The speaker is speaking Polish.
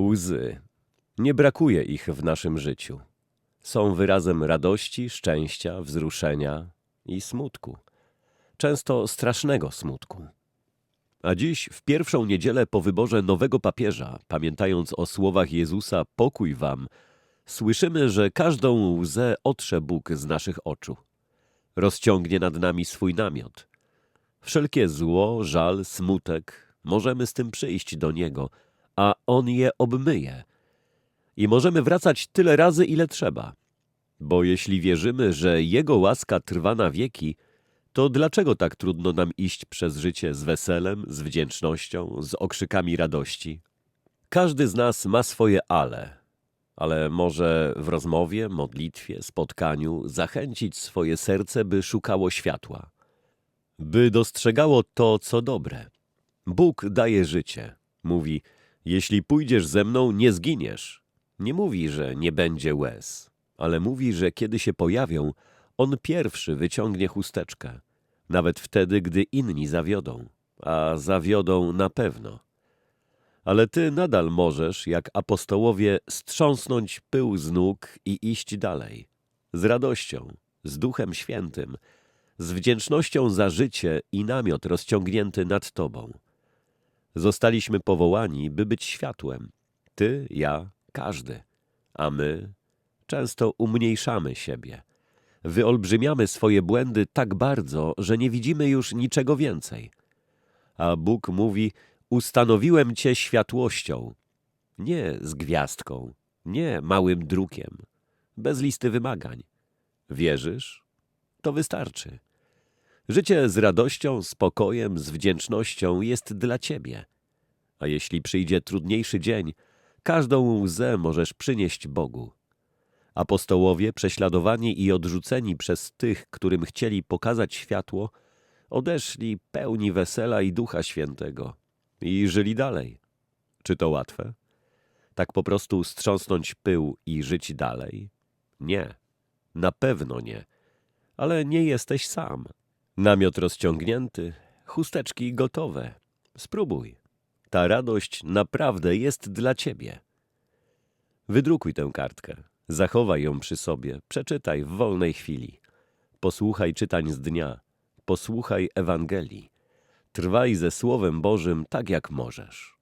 Łzy. Nie brakuje ich w naszym życiu. Są wyrazem radości, szczęścia, wzruszenia i smutku. Często strasznego smutku. A dziś, w pierwszą niedzielę po wyborze nowego papieża, pamiętając o słowach Jezusa pokój wam, słyszymy, że każdą łzę otrze Bóg z naszych oczu. Rozciągnie nad nami swój namiot. Wszelkie zło, żal, smutek, możemy z tym przyjść do Niego, a On je obmyje. I możemy wracać tyle razy, ile trzeba. Bo jeśli wierzymy, że Jego łaska trwa na wieki, to dlaczego tak trudno nam iść przez życie z weselem, z wdzięcznością, z okrzykami radości? Każdy z nas ma swoje ale, ale może w rozmowie, modlitwie, spotkaniu zachęcić swoje serce, by szukało światła, by dostrzegało to, co dobre. Bóg daje życie. Mówi: Jeśli pójdziesz ze mną, nie zginiesz. Nie mówi, że nie będzie łez, ale mówi, że kiedy się pojawią, on pierwszy wyciągnie chusteczkę, nawet wtedy, gdy inni zawiodą, a zawiodą na pewno. Ale ty nadal możesz, jak apostołowie, strząsnąć pył z nóg i iść dalej. Z radością, z Duchem Świętym, z wdzięcznością za życie i namiot rozciągnięty nad tobą. Zostaliśmy powołani, by być światłem. Ty, ja, każdy. A my często umniejszamy siebie. Wyolbrzymiamy swoje błędy tak bardzo, że nie widzimy już niczego więcej. A Bóg mówi: Ustanowiłem cię światłością. Nie z gwiazdką, nie małym drukiem, bez listy wymagań. Wierzysz? To wystarczy. Życie z radością, spokojem, z wdzięcznością jest dla ciebie. A jeśli przyjdzie trudniejszy dzień, każdą łzę możesz przynieść Bogu. Apostołowie, prześladowani i odrzuceni przez tych, którym chcieli pokazać światło, odeszli pełni wesela i Ducha Świętego i żyli dalej. Czy to łatwe? Tak po prostu strząsnąć pył i żyć dalej? Nie, na pewno nie. Ale nie jesteś sam. Namiot rozciągnięty, chusteczki gotowe. Spróbuj. Ta radość naprawdę jest dla ciebie. Wydrukuj tę kartkę, zachowaj ją przy sobie, przeczytaj w wolnej chwili. Posłuchaj czytań z dnia, posłuchaj Ewangelii. Trwaj ze Słowem Bożym tak jak możesz.